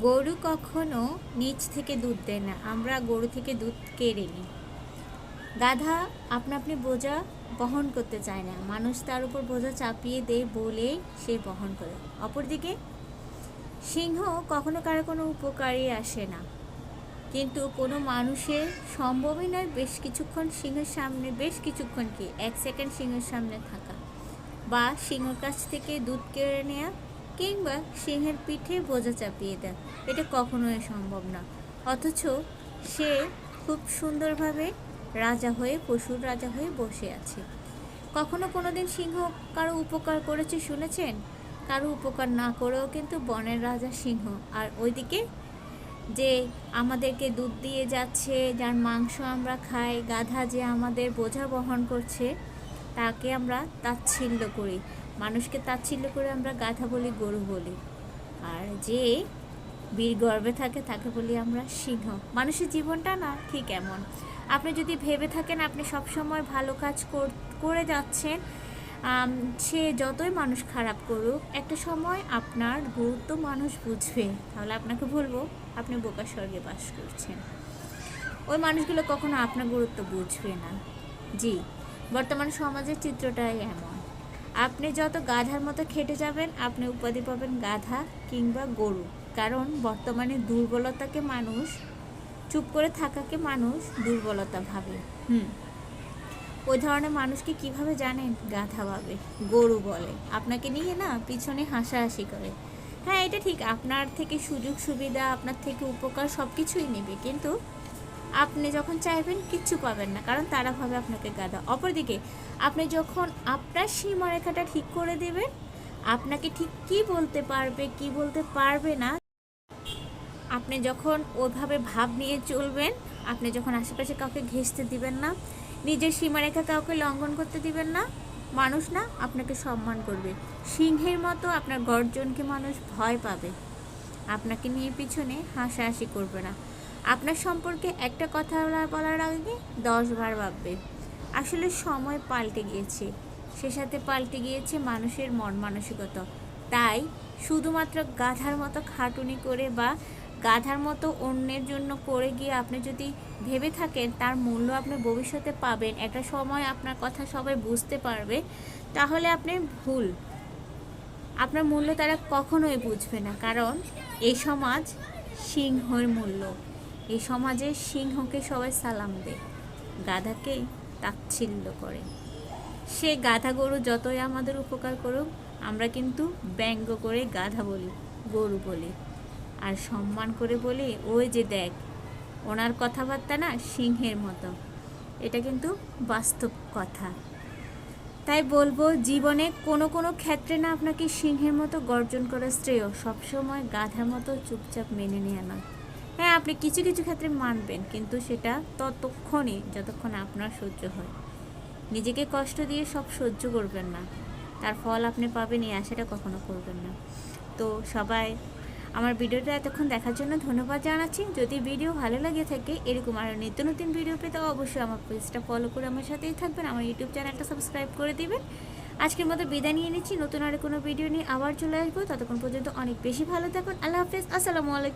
গরু কখনো নিচ থেকে দুধ দেয় না। আমরা গরু থেকে দুধ কেড়ে নিই। গাধা আপনা আপনি বোঝা বহন করতে চায় না। মানুষ তার উপর বোঝা চাপিয়ে দেয় বলেই সে বহন করে। অপরদিকে, সিংহ কখনো কারও কোনো উপকারী আসে না। কিন্তু কোনো মানুষের সম্ভবই নয় বেশ কিছুক্ষণ সিংহের সামনে, বেশ কিছুক্ষণ কি, এক সেকেন্ড সিংহের সামনে থাকা বা সিংহের কাছ থেকে দুধ কেড়ে নেওয়া কিংবা সিংহের পিঠে বোঝা চাপিয়ে দেওয়া এটা কখনোই সম্ভব না। অথচ সে খুব সুন্দরভাবে রাজা হয়ে, পশুর রাজা হয়ে বসে আছে। কখনো কোনো দিন সিংহ কারও উপকার করেছে শুনেছেন? কারও উপকার না করেও কিন্তু বনের রাজা সিংহ। আর ওইদিকে যে আমাদেরকে দুধ দিয়ে যাচ্ছে, যার মাংস আমরা খাই, গাধা যে আমাদের বোঝা বহন করছে, তাকে আমরা তাচ্ছিল্য করি। মানুষকে তাচ্ছিল্য করে আমরা গাধা বলি, গরু বলি। আর যে বীর গর্বে থাকে, তাকে বলি আমরা সিংহ। মানুষের জীবনটা না ঠিক এমন। আপনি যদি ভেবে থাকেন, আপনি সব সময় ভালো কাজ কর- করে যাচ্ছেন সে যতই মানুষ খারাপ করুক, একটা সময় আপনার গুরুত্ব মানুষ বুঝবে। তাহলে আপনাকে বলব, আপনি বোকা স্বর্গে বাস করছেন। ওই মানুষগুলো কখনো আপনার গুরুত্ব বুঝবে না। জি, বর্তমান সমাজের চিত্রটাই এমন। আপনি যত গাধার মতো খেটে যাবেন, আপনি উপাধি পাবেন গাধা কিংবা গরু। কারণ বর্তমানে দুর্বলতাকে মানুষ, চুপ করে থাকাকে মানুষ দুর্বলতা ভাবে। হুম। ওই ধরনের মানুষকে কীভাবে জানেন? গাধা ভাবে, গরু বলে। আপনাকে নিয়ে না পিছনে হাসাহাসি করে। হ্যাঁ এটা ঠিক, আপনার থেকে সুযোগ সুবিধা, আপনার থেকে উপকার সব কিছুই নেবে। কিন্তু আপনি যখন চাইবেন, কিচ্ছু পাবেন না। কারণ তারা ভাবে আপনাকে গাধা। অপরদিকে আপনি যখন আপনার সীমারেখাটা ঠিক করে দেবেন, আপনাকে ঠিক কি বলতে পারবে, কি বলতে পারবে না, আপনি যখন ওইভাবে ভাব নিয়ে চলবেন, আপনি যখন আশেপাশে কাউকে ঘেঁষতে দিবেন না, নিজের সীমারেখা কাউকে লঙ্ঘন করতে দিবেন না, মানুষ না আপনাকে সম্মান করবে। সিংহের মতো আপনার গর্জনকে মানুষ ভয় পাবে। আপনাকে নিয়ে পিছনে হাসাহাসি করবে না। আপনার সম্পর্কে একটা কথা বলার আগে দশ বার ভাববে। আসলে সময় পাল্টে গিয়েছে। সে সাথে পাল্টে গিয়েছে মানুষের মন মানসিকতা। তাই শুধুমাত্র গাধার মতো খাটুনি করে বা গাধার মতো অন্যের জন্য করে গিয়ে আপনি যদি ভেবে থাকেন তার মূল্য আপনি ভবিষ্যতে পাবেন, একটা সময় আপনার কথা সবাই বুঝতে পারবে, তাহলে আপনি ভুল। আপনার মূল্য তারা কখনোই বুঝবে না। কারণ এই সমাজ সিংহর মূল্য। এই সমাজে সিংহকে সবাই সালাম দেয়। গাধাকে তাচ্ছিল্য করে। সে গাধা গরু যতই আমাদের উপকার করুক, আমরা কিন্তু ব্যঙ্গ করে গাধা বলি, গরু বলি। আর সম্মান করে বলি, ওই যে দেখ, ওনার কথাবার্তা না সিংহের মতো। এটা কিন্তু বাস্তব কথা। তাই বলব, জীবনে কোনো কোনো ক্ষেত্রে না আপনাকে সিংহের মতো গর্জন করা শ্রেয় সবসময় গাধার মতো চুপচাপ মেনে নেওয়া নয়। হ্যাঁ আপনি কিছু কিছু ক্ষেত্রে মানবেন, কিন্তু সেটা ততক্ষণই যতক্ষণ আপনার সহ্য হয়। নিজেকে কষ্ট দিয়ে সব সহ্য করবেন না। তার ফল আপনি পাবেন, এই আশাটা কখনো করবেন না। তো সবাই, আমার ভিডিওটা এতক্ষণ দেখার জন্য ধন্যবাদ জানাচ্ছি। যদি ভিডিও ভালো লাগে থাকে, এরকম আরও নিত্য নতুন ভিডিও পেতে অবশ্যই আমার পেজটা ফলো করে আমার সাথেই থাকবেন। আমার ইউটিউব চ্যানেলটা সাবস্ক্রাইব করে দিবেন। আজকের মতো বিদায় নিয়ে নিচ্ছি। নতুন আর কোনো ভিডিও নিয়ে আবার চলে আসব। ততক্ষণ পর্যন্ত অনেক বেশি ভালো থাকুন। আল্লাহ হাফেজ। আসসালামু আলাইকুম।